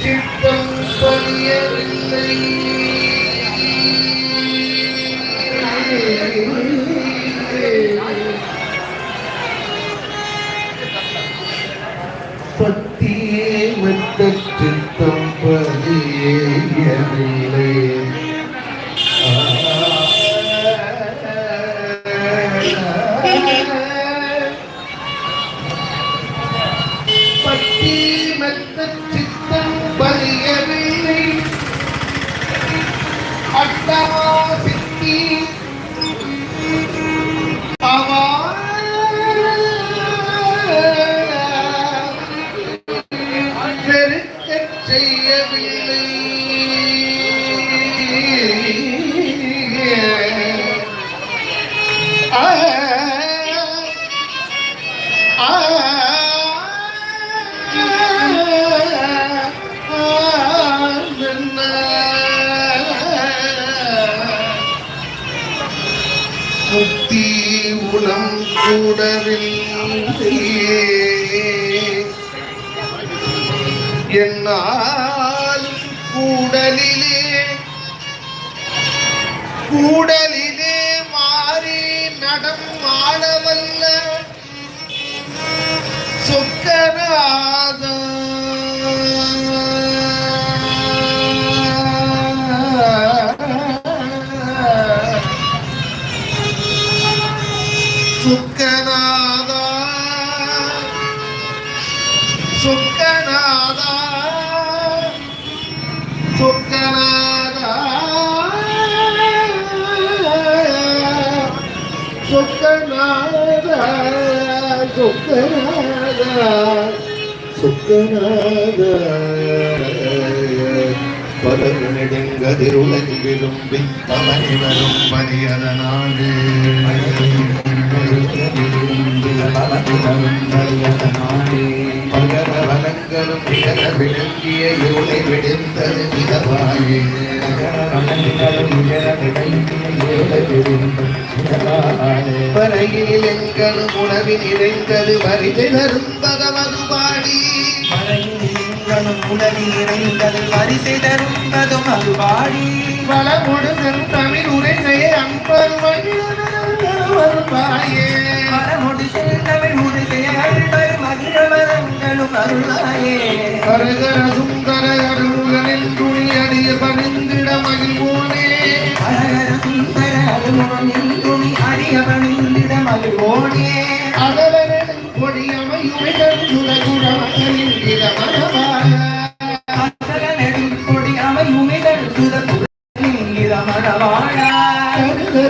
சித்தம் பணியவில்லை பத்தியே மத்த என்னாலும் கூடலிலே கூடலிலே மாறி நடம் ஆடவல்ல சொக்கநாத. சுக்கநாத. சுக்கநாத? சுக்கநாத? சுக்கநாத? சுக்கநாத? சுக்கநாத பலகதிருளதி விரும்பி தமனி வரும் பரியதனாடு பகர வனங்களும் நிகர விளங்கிய யோனை விடுந்தது மிதவாயே பறையில் எங்களும் உணவில் இறைந்தது வரிதை தரும்பதமது பாடி வரிசை தரும்பதும் அது பாடி வளமுடுதல் தமிழ் உரைகையை அன்பர் பாயே மரமுடி சென்றவை முடிசைய அன்பர் மகிழவரங்களும் அருளாயே கரகர சுந்தர அருள்களில் துணியடிய பணிந்திட மகிழ்வோனே. சுந்தர துணி மகிழ்வோனே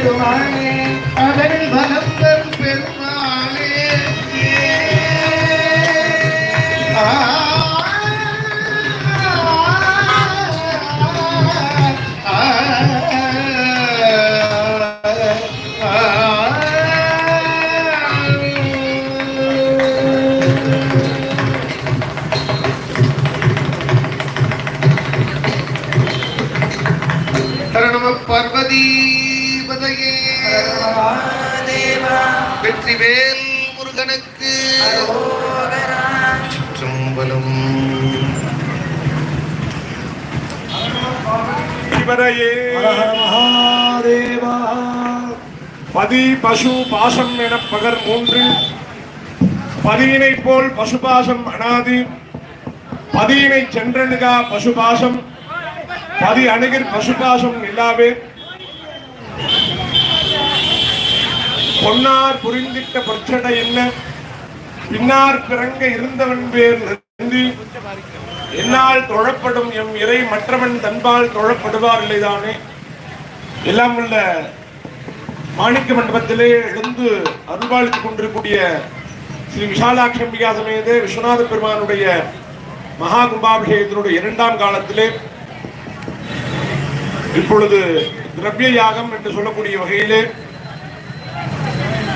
Querido, não é? பதி பசு பாசம் என பகர் மூன்றில் பதியினை போல் பசுபாசம் அனாதி. பதியினை சென்றணுகா பசுபாசம். பதி அணுகிர் பசுபாசம் இல்லாவே பொன்னார் புரிந்திட்ட பொற்சடை என்ன? பின்னார் பிறங்க இருந்தவன் பேர் நந்தி என்னால் தொழப்படும் எம் இறை மற்றவன் தன்பால் தொழப்படுவார் இல்லைதானே? எல்லாம் உள்ள மாணிக்க மண்டபத்திலே எழுந்து அருள்பாலித்துக் கொண்டிருக்கூடிய ஸ்ரீ விசாலாட்சி அம்பிகா சமேத விஸ்வநாத பெருமானுடைய மகா கும்பாபிஷேகத்தினுடைய இரண்டாம் காலத்திலே இப்பொழுது திரவிய யாகம் என்று சொல்லக்கூடிய வகையிலே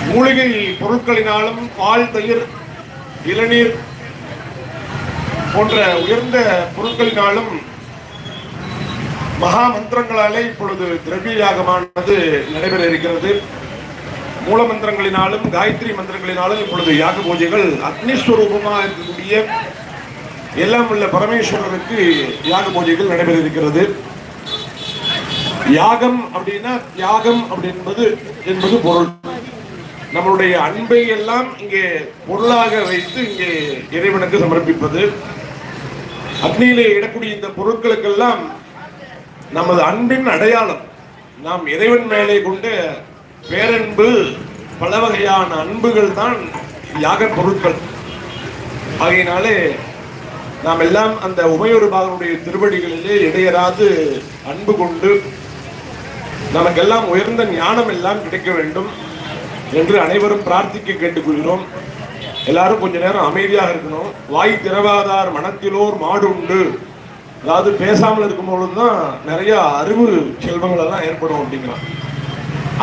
மூலிகை பொருட்களினாலும் பால் தயிர் இளநீர் போன்ற உயர்ந்த பொருட்களினாலும் மகா மந்திரங்களாலே இப்பொழுது திரவிய யாகமானது நடைபெற இருக்கிறது. மூல மந்திரங்களினாலும் காயத்ரி மந்திரங்களினாலும் இப்பொழுது யாக பூஜைகள் அக்னிஸ்வரூபமாக இருக்கக்கூடிய எல்லாம் உள்ள பரமேஸ்வரருக்கு யாக பூஜைகள் நடைபெற இருக்கிறது. யாகம் அப்படின்னா தியாகம் அப்படின்பது என்பது பொருள். நம்மளுடைய அன்பை எல்லாம் இங்கே பொருளாக வைத்து இங்கே இறைவனுக்கு சமர்ப்பிப்பது. அக்னியிலே இடக்கூடிய இந்த பொருட்களுக்கெல்லாம் நமது அன்பின் அடையாளம். நாம் இறைவன் மேலே கொண்ட பேரன்பு பல வகையான அன்புகள் தான் யாக பொருட்கள். ஆகையினாலே நாம் எல்லாம் அந்த உமையொரு பாகனுடைய திருவடிகளிலே இடையராது அன்பு கொண்டு நமக்கெல்லாம் உயர்ந்த ஞானம் எல்லாம் கிடைக்க வேண்டும் என்று அனைவரும் பிரார்த்திக்க கேட்டுக்கொள்கிறோம். எல்லாரும் கொஞ்ச நேரம் அமைதியாக இருக்கணும். வாய் திறவாதார் மனத்திலோர் மாடு உண்டு. அதாவது பேசாமல் இருக்கும் தான் நிறைய அறிவு செல்வங்கள் எல்லாம் ஏற்படும் அப்படிங்கிறான்.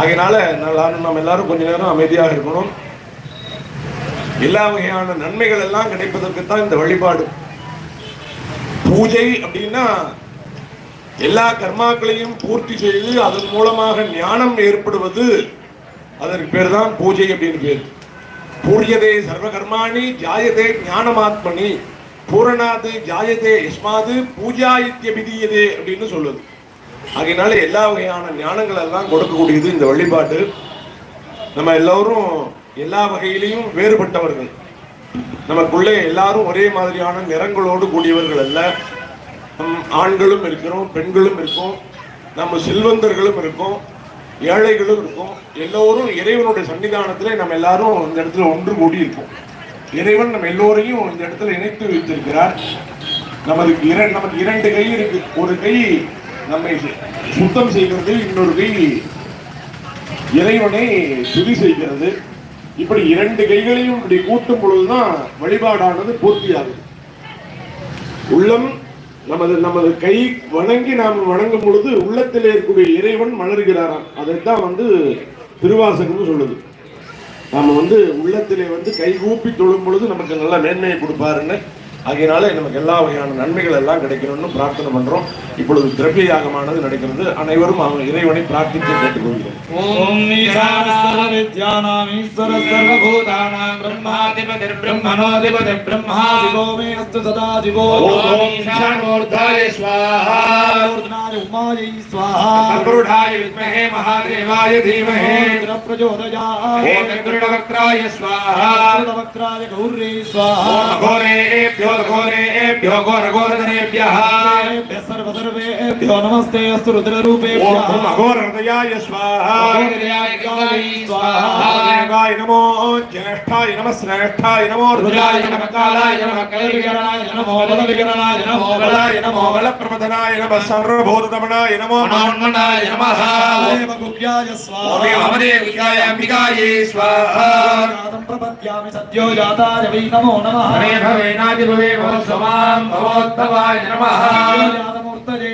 அதனால எல்லாரும் நம்ம எல்லாரும் கொஞ்ச நேரம் அமைதியாக இருக்கணும். எல்லா வகையான நன்மைகள் எல்லாம் கிடைப்பதற்கு தான் இந்த வழிபாடு. பூஜை அப்படின்னா எல்லா கர்மாக்களையும் பூர்த்தி செய்து அதன் மூலமாக ஞானம் ஏற்படுவது. அதற்கு பேர் தான் பூஜை அப்படின்னு பேர். பூரியதே சர்வகர்மாணி ஜாயதே ஞானமாத்மனி. பூரணாது ஜாயதே யஸ்மாது பூஜா இத்தியபிதீயதே அப்படின்னு சொல்லுது. அதனால எல்லா வகையான ஞானங்கள் எல்லாம் கொடுக்கக்கூடியது இந்த வழிபாடு நம்ம எல்லோரும் எல்லா வகையிலையும் வேறுபட்டவர்கள். நமக்குள்ளே எல்லாரும் ஒரே மாதிரியான நிறங்களோடு கூடியவர்கள் அல்ல. நம் ஆண்களும் இருக்கிறோம் பெண்களும் இருக்கோம் நம்ம செல்வந்தர்களும் இருக்கோம். ஏழைகளும் இருக்கும். எல்லோரும் இறைவனுடைய சன்னிதானத்தில் நம்ம எல்லாரும் இந்த இடத்துல ஒன்று கூடி இருக்கோம் இறைவன் நம்ம எல்லோரையும் இந்த இடத்துல இணைத்து வைத்திருக்கிறார். நமது இரண்டு நமக்கு இரண்டு கை இருக்கு. ஒரு கை நம்மை சுத்தம் செய்கிறது இன்னொரு கை இறைவனை துதி செய்கிறது. இப்படி இரண்டு கைகளையும் இப்படி கூட்டும் பொழுதுதான் வழிபாடானது பூர்த்தியாகுது. உள்ளம் நமது நமது கை வணங்கி நாம் வணங்கும் பொழுது உள்ளத்திலே இருக்கக்கூடிய இறைவன் மலர்கிறாராம். அதைத்தான் வந்து திருவாசகம்னு சொல்லுது. நாம வந்து உள்ளத்திலே வந்து கை கூப்பி தொழும் பொழுது நமக்கு நல்ல மேன்மையை கொடுப்பாருன்னு ஆகையினால நமக்கு எல்லா வகையான நன்மைகள் எல்லாம் கிடைக்கணும்னு பிரார்த்தனை பண்றோம். இப்பொழுது திரவிய யாகமானது நடக்கிறது அனைவரும் அவங்க இறைவனை பிரார்த்தித்து கேட்டுக்கொள்கிறோம். ஓம் சர்வ வித்யானாம் ஈஸ்வர சர்வபூதானாம் பிரம்மாதிபதிர்பிரம்மணோதிபதி பிரம்மா திவோ மே அஸ்து சதா திவோ ஓம் ஈசானோர்தாய ஸ்வாஹா ஊர்த்னாய உமாயை ஸ்வாஹா அக்ருடாய வித்மஹே மகாதேவாய தீமஹே இந்திர பிரச்சோதயாத் ஓம் இந்திரவக்ராய ஸ்வாஹா வக்ராய கௌரி ஸ்வாஹா ఘోరఘోరేభ్యో ఘోరఘోరధనేభ్య సర్వసర్వేభ్యో నమస్తే అస్తు రుద్రరూపేభ్య. అఘోరహృదయాయ స్వాహ. స్వాహ. తారకాయ నమో జ్యేష్ఠాయ నమ శ్రేష్ఠాయ నమో రుజాయ నమ కాలాయ నమ కైర్గణాయ నమో బలవిగణాయ నమో బలాయ నమో బలప్రమథనాయ నమ సర్వభూతమణాయ నమో నాన్మణాయ నమ. గుహ్యాయ స్వాహ అమదే గుహ్యాయ అంబికాయే స్వాహ. ప్రపద్యామి సద్యో జాతాయ వై నమో నమః. భవే భవేనాది భవే భవ సమాం భవోద్భవాయ నమః. జాతమూర్తయే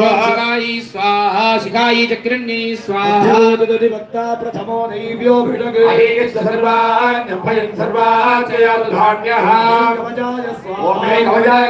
शिखायै स्वाहा शिखायै चक्रण्यै स्वाहा भक्ता प्रथमो दैव्यो भिडगे अहेयश्च सर्वान् भयन् सर्वान् च यातु धान्यः कवचाय ॐ स्वाहा मे कवचाय